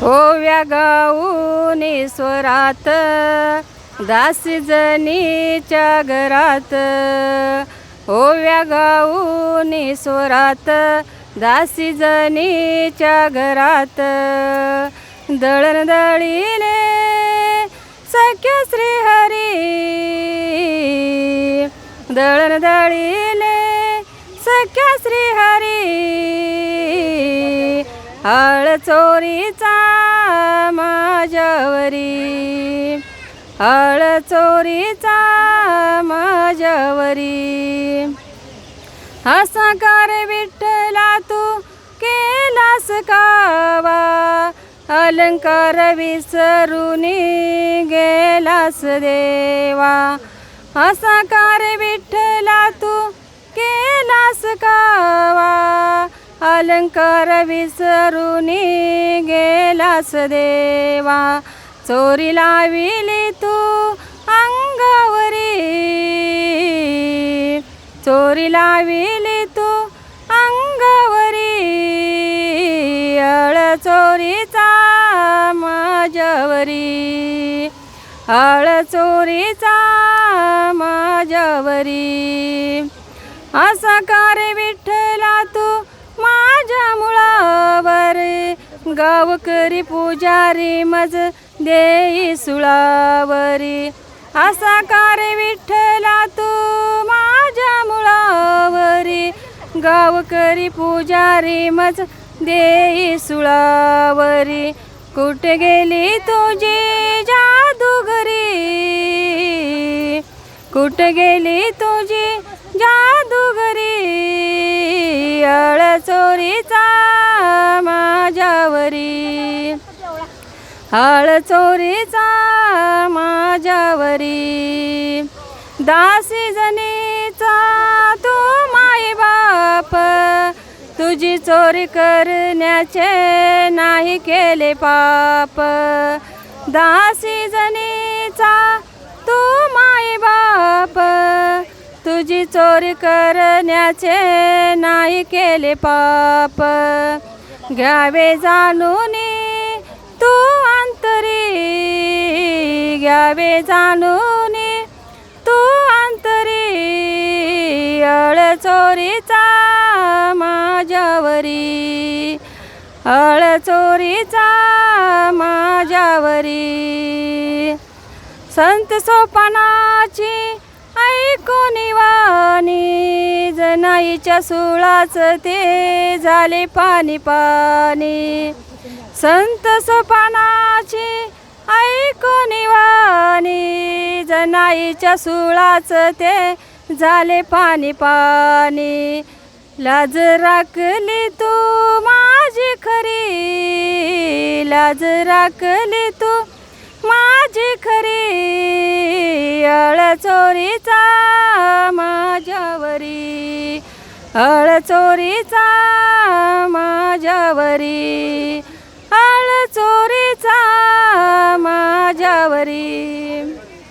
हो ओव्या गाऊनी स्वरात दासी जनीच्या घरात. हो ओव्या गाऊनी स्वरात दासी जनीच्या घरात. दळण दळीने सख्य श्रीहरी दळण दळीने हळ चोरीचा माझ्यावरी. हळ चोरीचा माझ्यावरी. हसा कार विठ्ठला तू केलास कावा. अलंकार विसरून गेलास देवा. हसा कार विठ्ठला तू केलास कावा. अलंकार विसरून गेलास देवा. चोरी लाविली तू अंगावरी. चोरी लाविली तू अंगावरी. अळ चोरीचा माझ्यावरी. अळ चोरीचा माझ्यावरी. असा कार विठ्ठला गावकरी पुजारी मज देई सुळावरी. असा कार्य विठ्ठला तू माझ्या मुळावरी. गावकरी पुजारी मज देई सुळावरी. कुठे गेली तुझी जादूगरी कुठे गेली तुझी जा हळ चोरीचा माझ्यावरी. दासी जनीचा तू माई बाप तुझी चोरी करण्याचे नाही केले पाप. दासी जनीचा तू माई बाप तुझी चोरी करण्याचे नाही केले पाप. घ्यावे जाणून घ्यावे जाणून तू अंतरी अळ चोरीचा माझ्यावरी. अळ चोरीचा माझ्यावरी. संत सोपानाची ऐकून वाणी जनाईच्या सुळाच ते झाले पाणी पाणी. संत सोपाना आईच्या सुळाच ते झाले पाणी पाणी. लाज राखली तू माझी खरी लाज राखली तू माझी खरी. अळ चोरीचा माझ्यावरी अळ चोरीचा माझ्यावरी अळ चोरीचा माझ्यावरी.